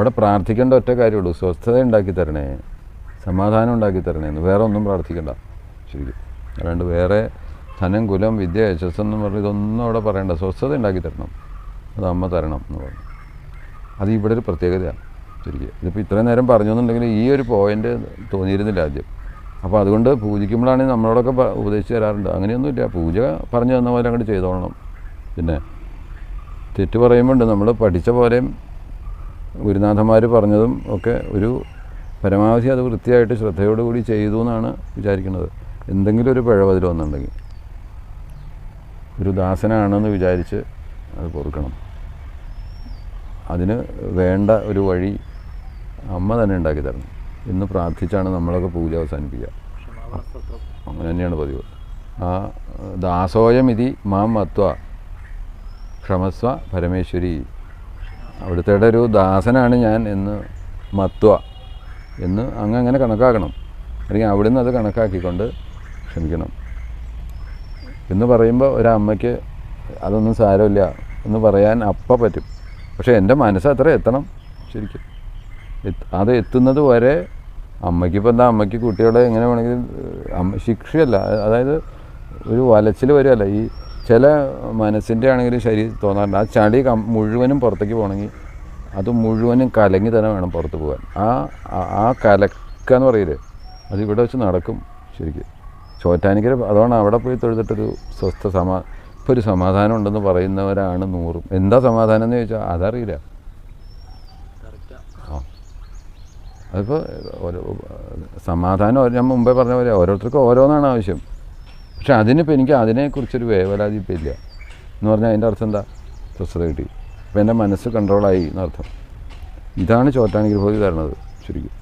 അവിടെ പ്രാർത്ഥിക്കേണ്ട ഒറ്റ കാര്യമുള്ളൂ. സ്വസ്ഥത ഉണ്ടാക്കി തരണേ. സമാധാനം ഉണ്ടാക്കി തരണേ. എന്ന് വേറെ ഒന്നും പ്രാർത്ഥിക്കണ്ട. ശരിക്കും അല്ലാണ്ട് വേറെ ധനം കുലം വിദ്യ യശസ് എന്ന് പറഞ്ഞ് ഇതൊന്നും അവിടെ പറയണ്ട. സ്വസ്ഥത ഉണ്ടാക്കി തരണം. അത് അമ്മ തരണം എന്ന് പറഞ്ഞു. അത് ഇവിടെ ഒരു പ്രത്യേകതയാണ് ശരിക്കും. ഇതിപ്പോൾ ഇത്രയും നേരം പറഞ്ഞു എന്നുണ്ടെങ്കിൽ ഈ ഒരു പോയിന്റ് തോന്നിയിരുന്നില്ല ആദ്യം. അപ്പോൾ അതുകൊണ്ട് പൂജിക്കുമ്പോഴാണെങ്കിൽ നമ്മളോടൊക്കെ ഉപദേശിച്ച് തരാറുണ്ട്. അങ്ങനെയൊന്നുമില്ല. പൂജ പറഞ്ഞു തന്ന പോലെ അങ്ങോട്ട് ചെയ്തോളണം. പിന്നെ തെറ്റ് പറയുമ്പോണ്ട് നമ്മൾ പഠിച്ച പോലെയും ഗുരുനാഥന്മാർ പറഞ്ഞതും ഒക്കെ ഒരു പരമാവധി അത് വൃത്തിയായിട്ട് ശ്രദ്ധയോടുകൂടി ചെയ്തു എന്നാണ് വിചാരിക്കുന്നത്. എന്തെങ്കിലും ഒരു പിഴവ് അതിൽ വന്നിട്ടുണ്ടെങ്കിൽ ഒരു ദാസനാണെന്ന് വിചാരിച്ച് അത് പൊറുക്കണം. അതിന് വേണ്ട ഒരു വഴി അമ്മ തന്നെ ഉണ്ടാക്കി തരണം. എന്ന് പ്രാർത്ഥിച്ചാണ് നമ്മളൊക്കെ പൂജ അവസാനിപ്പിക്കുക. അങ്ങനെ തന്നെയാണ് പതിവ്. ആ ദാസോയമിതി മാം മത്വ. ക്ഷമസ്വ പരമേശ്വരി. അവിടുത്തെ ഒരു ദാസനാണ് ഞാൻ എന്ന് മത്വ എന്ന് അങ്ങ് അങ്ങനെ കണക്കാക്കണം. അല്ലെങ്കിൽ അവിടുന്ന് അത് കണക്കാക്കിക്കൊണ്ട് ക്ഷമിക്കണം. എന്ന് പറയുമ്പോൾ ഒരമ്മയ്ക്ക് അതൊന്നും സാരമില്ല എന്ന് പറയാൻ അപ്പം പറ്റും. പക്ഷേ എന്റെ മനസ്സ് അത്ര എത്തണം ശരിക്കും. അത് എത്തുന്നത് വരെ അമ്മയ്ക്കിപ്പോൾ എന്താ അമ്മയ്ക്ക് കുട്ടികളെ എങ്ങനെ വേണമെങ്കിലും ശിക്ഷയല്ല. അതായത് ഒരു വലച്ചിൽ വരികയല്ല ഈ ചില മനസ്സിന്റെ ആണെങ്കിലും ശരി തോന്നാറുണ്ട് ആ ചളി മുഴുവനും പുറത്തേക്ക് പോകണമെങ്കിൽ അത് മുഴുവനും കലങ്ങി തന്നെ വേണം പുറത്ത് പോകാൻ. ആ ആ- കലക്ക എന്ന് പറയില്ലേ അത് ഇവിടെ വെച്ച് നടക്കും ശരിക്കും. ചോറ്റാനിക്കര അതുകൊണ്ട് അവിടെ പോയി തൊഴുതിട്ടൊരു സ്വസ്ഥ സമാ ഇപ്പോൾ ഒരു സമാധാനം ഉണ്ടെന്ന് പറയുന്നവരാണ് നൂറും. എന്താ സമാധാനം എന്ന് ചോദിച്ചാൽ അതറിയില്ല. ആ. അതിപ്പോൾ സമാധാനം ഞാൻ മുമ്പേ പറഞ്ഞ പോലെ ഓരോരുത്തർക്കും ഓരോന്നാണ് ആവശ്യം. പക്ഷെ അതിനിപ്പോൾ എനിക്ക് അതിനെക്കുറിച്ചൊരു വേവലാതി ഇപ്പം ഇല്ല. എന്ന് പറഞ്ഞാൽ അതിന്റെ അർത്ഥം എന്താ? സ്വസ്ഥത കിട്ടി. അപ്പോൾ എന്റെ മനസ്സ് കൺട്രോളായി എന്നർത്ഥം. ഇതാണ് ചോറ്റാനിക്കര ഭോഗി തരണത് ശരിക്കും.